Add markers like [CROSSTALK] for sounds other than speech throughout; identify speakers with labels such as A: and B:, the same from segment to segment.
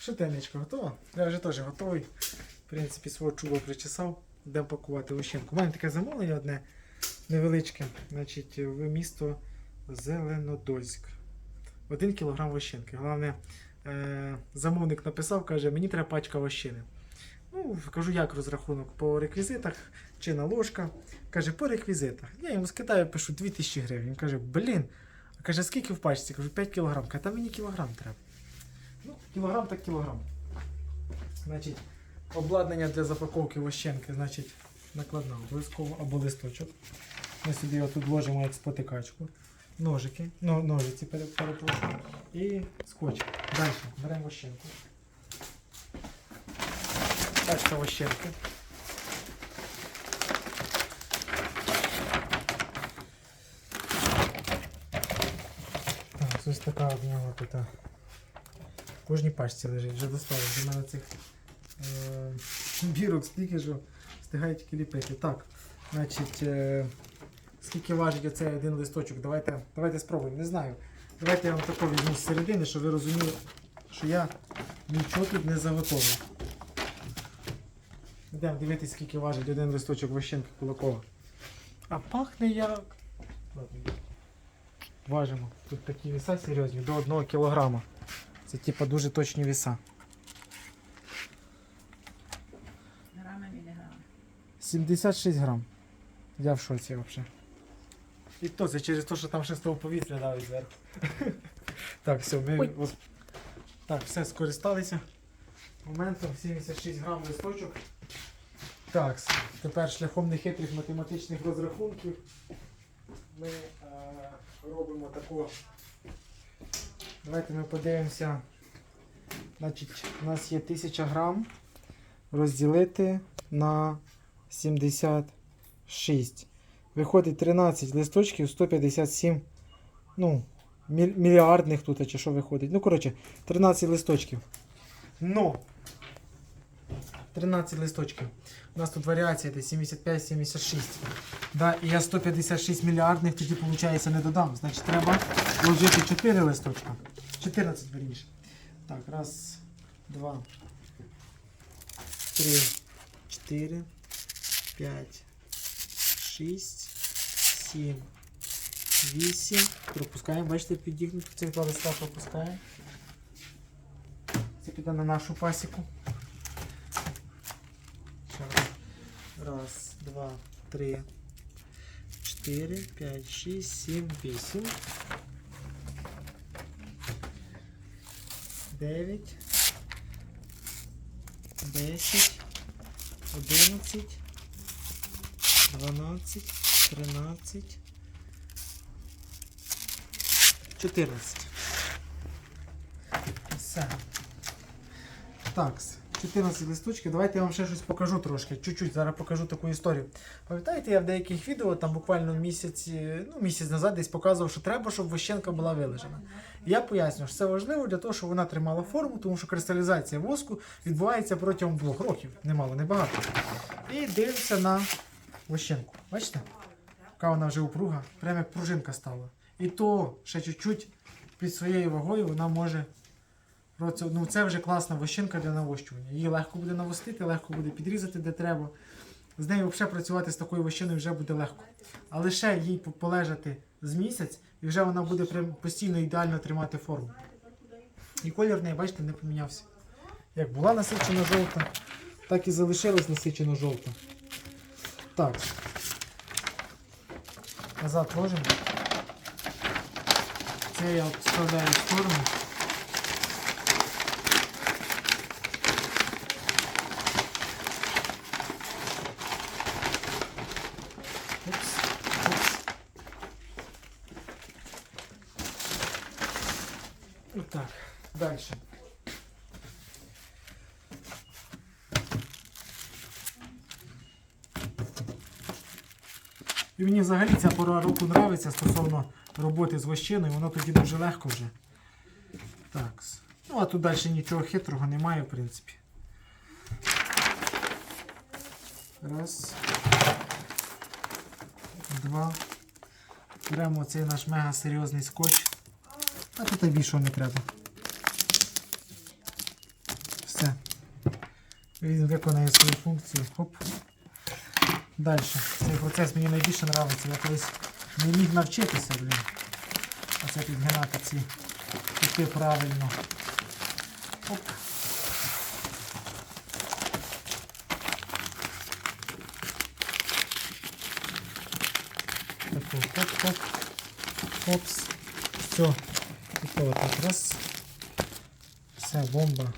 A: Шатенечко готова? Я вже теж готовий. В принципі, свого чуба причесав, де пакувати вощенку. У мене таке замовлення одне невеличке. Значить, в місто Зеленодольськ. Один кілограм вощенки. Головне, е, замовник написав, каже, мені треба пачка вощини. Ну, кажу, як розрахунок по реквізитах чи на ложка. Каже, по реквізитах. Я йому з Китаю пишу 2000 гривень. Він каже, блін. А каже, скільки в пачці? Кажу, 5 кілограм. Каже, та мені кілограм треба. Кілограм так кілограм. Значить, обладнання для запаковки вощенки, значить, накладна обов'язково або листочок. Ми собі його тут вложимо як спотикачку. Ножики, ну, ножиці пере- перепрошую. І скотч. Далі беремо вощенку. Пачка вощенки. Так, ось така в нього тут. Кожній пачці лежить, вже доставив до мене цих е, бірок стільки, що встигає тільки ліпити. Так, значить, е, скільки важить оцей один листочок? Давайте, давайте спробуємо, не знаю. Давайте я вам тако візьму з середини, щоб ви розуміли, що я нічого тут не заготовив. Йдемо дивитися, скільки важить один листочок вощенки кулакова. А пахне як. Важимо. Тут такі віса серйозні, до 1 кілограма. Це типа дуже точні віса.
B: Грами міліграми.
A: 76 грам. Я в шоці взагалі. І то це через те, що там ще з того повітря давить зверху. [LAUGHS] так, все, ми. От- Так, все, скористалися. Моментом 76 грам листочок. Так, тепер шляхом нехитрих математичних розрахунків ми е, робимо таку. Давайте ми подивимося. Значить, у нас є 1000 грам розділити на 76. Виходить 13 листочків, 157. Ну, мільярдних тут, чи що виходить. Ну, коротше, 13 листочків. Ну. 13 листочків. У нас тут варіація десь 75-76. Да, і я 156 мільярдних тоді, виходить, не додам. Значить, треба вложити 4 листочка. 14 верніше. Так, раз, два, три, 4, 5, 6, 7, 8. Пропускаємо, бачите, підігнуто. Цих два листа пропускаємо. Це піде на нашу пасіку. Ще раз. Раз, два, три, 4, 5, 6, 7, 8. 9, 10, 11, 12, 13, 14. Все. Так, 14 листочків. Давайте я вам ще щось покажу трошки. Чуть-чуть зараз покажу таку історію. Пам'ятаєте, я в деяких відео, там буквально місяць, ну, місяць назад десь показував, що треба, щоб вощенка була вилежена. Я пояснюю, що це важливо для того, щоб вона тримала форму, тому що кристалізація воску відбувається протягом двох років, немало, небагато. І дивимося на вощенку. Бачите? Яка вона вже упруга, прямо як пружинка стала. І то ще чуть-чуть під своєю вагою вона може. Ну, це вже класна вощинка для навощування. Її легко буде навостити, легко буде підрізати де треба. З нею взагалі працювати з такою вощиною вже буде легко. А лише їй полежати з місяць, і вже вона буде прям постійно ідеально тримати форму. І колір неї, бачите, не помінявся. Як була насичена жовта, так і залишилась насичено жовта. Так. Назад ложимо. Це я вставляю в сторону. Так, дальше. І мені взагалі ця пора року нравиться стосовно роботи з вощиною, воно тоді дуже легко вже. Так. Ну, а тут далі нічого хитрого немає, в принципі. Раз. Два. Беремо цей наш мега серйозний скотч. А тут більшого не треба. Все. Він виконає свою функцію. Хоп. Далі. Цей процес мені найбільше подобається. Я колись не міг навчитися, блін. Оце підгинати ці кути правильно. Оп. Такой хоп-хоп. Опс. Все. Готово. Так, раз. Все, бомба.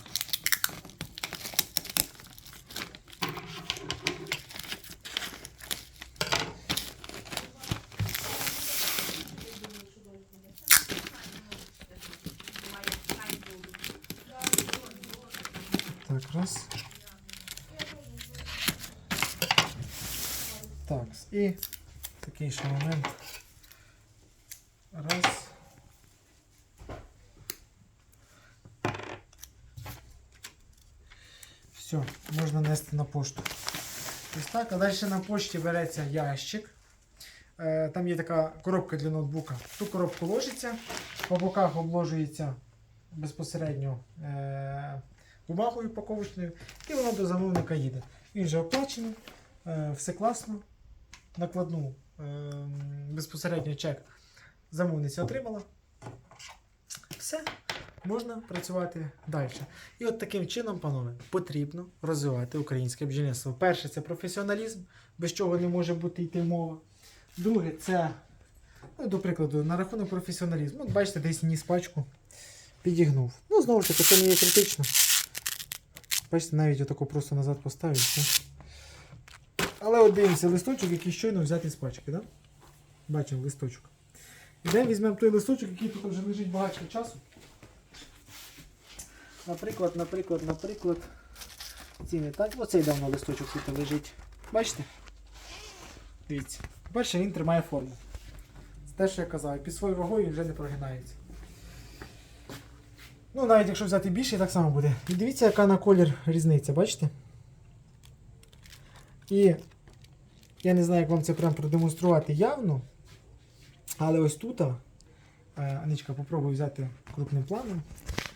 A: Так, раз. Так, і такий ще момент. Раз. Все, можна нести на пошту. Ось так, а далі на пошті береться ящик. Е, Там є така коробка для ноутбука. Ту коробку ложиться, по боках обложується безпосередньо е, бумагою упаковочною, і воно до замовника їде. Він вже оплачений, е, все класно. Накладну е, безпосередньо чек замовниця отримала. Все, можна працювати далі. І от таким чином, панове, потрібно розвивати українське бджільництво. Перше, це професіоналізм, без чого не може бути йти мова. Друге, це, ну, до прикладу, на рахунок професіоналізму. От бачите, десь ніс пачку підігнув. Ну, знову ж таки, це не є критично. Бачите, навіть отако просто назад поставив. Але от дивимося листочок, який щойно взяти з пачки, да? Бачимо листочок. Ідемо візьмемо той листочок, який тут вже лежить багато часу. Наприклад, наприклад, наприклад. Ціни так. Оцей давно листочок тут лежить. Бачите? Дивіться. По-перше, він тримає форму. Це те, що я казав. Під своєю вагою він вже не прогинається. Ну, навіть якщо взяти більше, так само буде. І дивіться, яка на колір різниця, бачите? І я не знаю, як вам це прям продемонструвати явно. Але ось тут, Аничка, попробуй взяти крупним планом.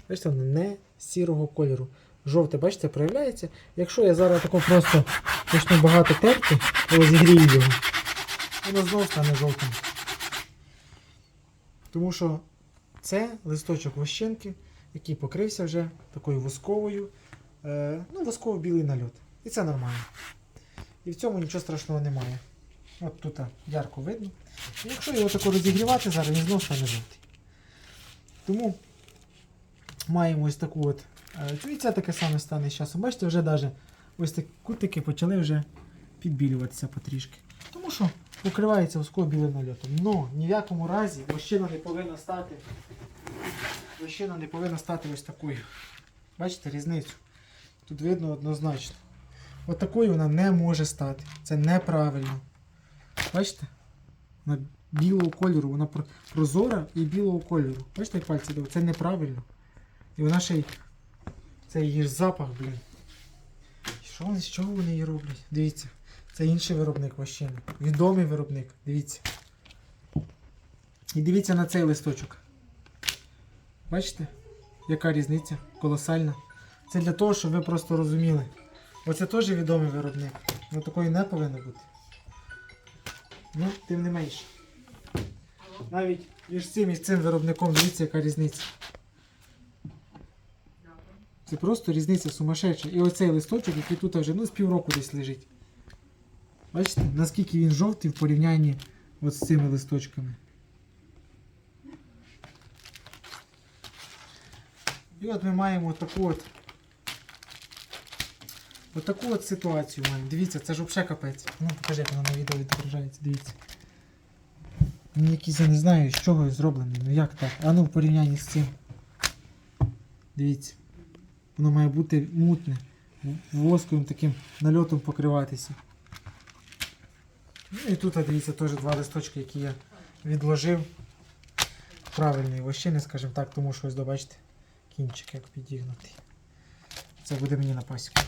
A: Бачите, воно не сірого кольору. Жовте, бачите, проявляється. Якщо я зараз тако просто почну багато терти, розігрію його, воно знову стане жовтим. Тому що це листочок вощенки, який покрився вже такою восковою, е, ну, восково-білий нальот. І це нормально. І в цьому нічого страшного немає. От тут ярко видно. І якщо його тако розігрівати, зараз він знову стане жовтий. Тому маємо ось таку от. е, цю І це таке саме стане з часом. Бачите, вже навіть ось такі кутики почали вже підбілюватися потрішки. Тому що покривається восково білим нальотом. Но ні в якому разі вощина не повинна стати. Вощина не повинна стати ось такою. Бачите різницю? Тут видно однозначно. От такою вона не може стати. Це неправильно. Бачите? Вона білого кольору, вона прозора і білого кольору. Бачите, як пальці дав? Це неправильно. І вона ще й. Це її запах, блін. Що з чого вони її роблять? Дивіться. Це інший виробник вощини. Відомий виробник. Дивіться. І дивіться на цей листочок. Бачите? Яка різниця? Колосальна. Це для того, щоб ви просто розуміли. Оце теж відомий виробник. Ну такої не повинно бути. Ну, тим не менше. Навіть між цим і цим виробником дивіться, яка різниця. Це просто різниця сумасшедша. І оцей листочок, який тут вже ну, з півроку десь лежить. Бачите, наскільки він жовтий в порівнянні от з цими листочками. І от ми маємо таку от. Отаку от ситуацію маємо. Дивіться, це ж взагалі капець. Ну, покажи, як воно на відео відображається, дивіться. Він якийсь, я не знаю, з чого зроблений. Ну як так? А ну в порівнянні з цим. Дивіться. Воно має бути мутне. Восковим таким нальотом покриватися. І тут, дивіться, теж два листочки, які я відложив. Правильний вощини, скажімо так, тому що ось добачите, кінчик як підігнутий. Це буде мені на пасіку.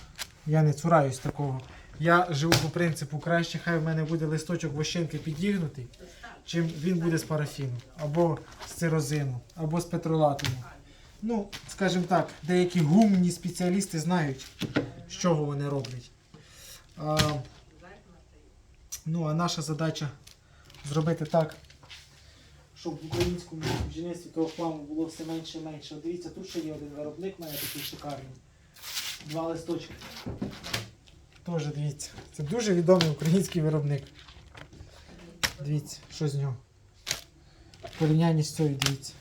A: Я не цураюсь такого. Я живу по принципу, краще хай в мене буде листочок вощинки підігнутий, чим він буде з парафіну, або з цирозину, або з петролатуму. Ну, скажімо так, деякі гумні спеціалісти знають, з чого вони роблять. А, ну, а наша задача зробити так, щоб в українському бджільництві того хламу було все менше і менше. От дивіться, тут ще є один виробник, у мене такий шикарний. Два листочки. Теж дивіться. Це дуже відомий український виробник. Дивіться, що з нього. В з цією, дивіться.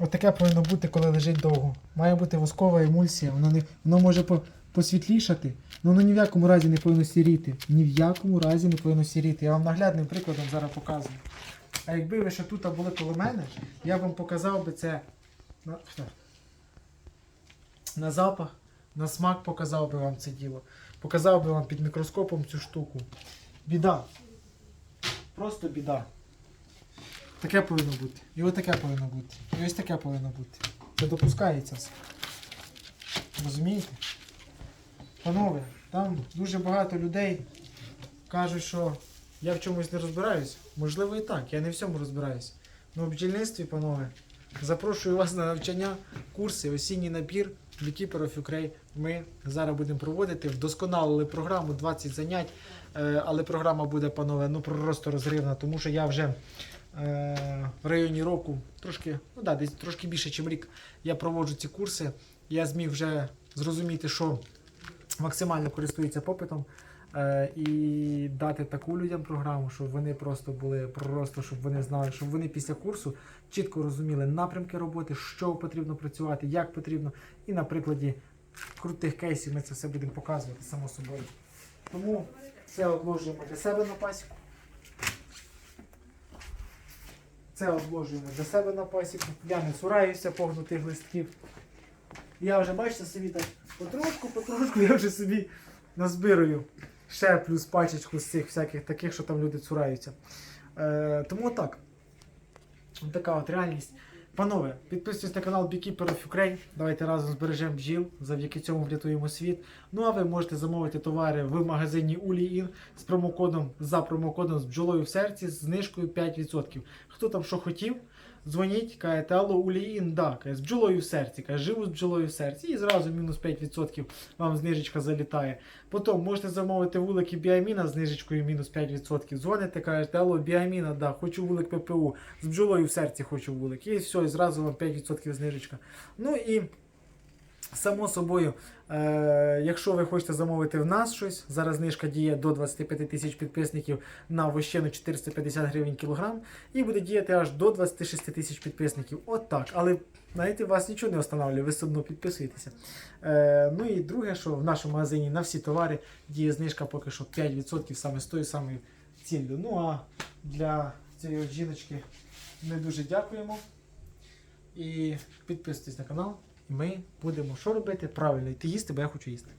A: Отаке повинно бути, коли лежить довго. Має бути воскова емульсія, воно, не, воно може по, посвітлішати, але воно ні в якому разі не повинно сіріти. Ні в якому разі не повинно сіріти. Я вам наглядним прикладом зараз показую. А якби ви ще тут були коло мене, я вам показав би це на, на запах, на смак показав би вам це діло. Показав би вам під мікроскопом цю штуку. Біда. Просто біда. Таке повинно бути. І ось таке повинно бути. І ось таке повинно бути. Це допускається все. Розумієте? Панове, там дуже багато людей кажуть, що я в чомусь не розбираюсь. Можливо і так, я не в всьому розбираюсь. Ну, в бджільництві, панове, запрошую вас на навчання, курси, осінній набір Beekeeper Ukraine. Ми зараз будемо проводити. Вдосконалили програму, 20 занять. Е, але програма буде, панове, ну просто розривна, тому що я вже в районі року, трошки, ну да, десь трошки більше, ніж рік, я проводжу ці курси. Я зміг вже зрозуміти, що максимально користується попитом. Е, і дати таку людям програму, щоб вони просто були просто, щоб вони знали, щоб вони після курсу чітко розуміли напрямки роботи, що потрібно працювати, як потрібно. І на прикладі крутих кейсів ми це все будемо показувати само собою. Тому це odложуємо для себе на пасіку. Це обложуємо для себе на пасіку. Я не цураюся погнутих листків. Я вже, бачите, собі так потрошку, потрошку, я вже собі назбирую ще плюс пачечку з цих всяких таких, що там люди цураються. Е, тому так. Така от реальність. Панове, підписуйтесь на канал Beekeeper of Ukraine. Давайте разом збережемо бджіл. Завдяки цьому врятуємо світ. Ну а ви можете замовити товари в магазині Уліїн з промокодом за промокодом з бджолою в серці з знижкою 5%. Хто там що хотів, дзвоніть, кажете, алло, Уліїн, да, каже, з бджолою в серці, каже, живу з бджолою в серці. І зразу мінус 5% вам знижечка залітає. Потім можете замовити вулики Біаміна з знижечкою мінус 5%. Дзвоните, кажете, алло, Біаміна, да, хочу вулик ППУ, з бджолою в серці хочу вулик. І все, і зразу вам 5% знижечка. Ну і само собою, е, якщо ви хочете замовити в нас щось, зараз знижка діє до 25 тисяч підписників на вощену 450 гривень кілограм, і буде діяти аж до 26 тисяч підписників. От так. Але знаєте, вас нічого не останавливає, ви все одно підписуєтеся. Е, ну і друге, що в нашому магазині на всі товари діє знижка поки що 5% саме з тою самою ціллю. Ну а для цієї жіночки ми дуже дякуємо. І підписуйтесь на канал. Ми будемо що робити? Правильно, йти їсти, бо я хочу їсти.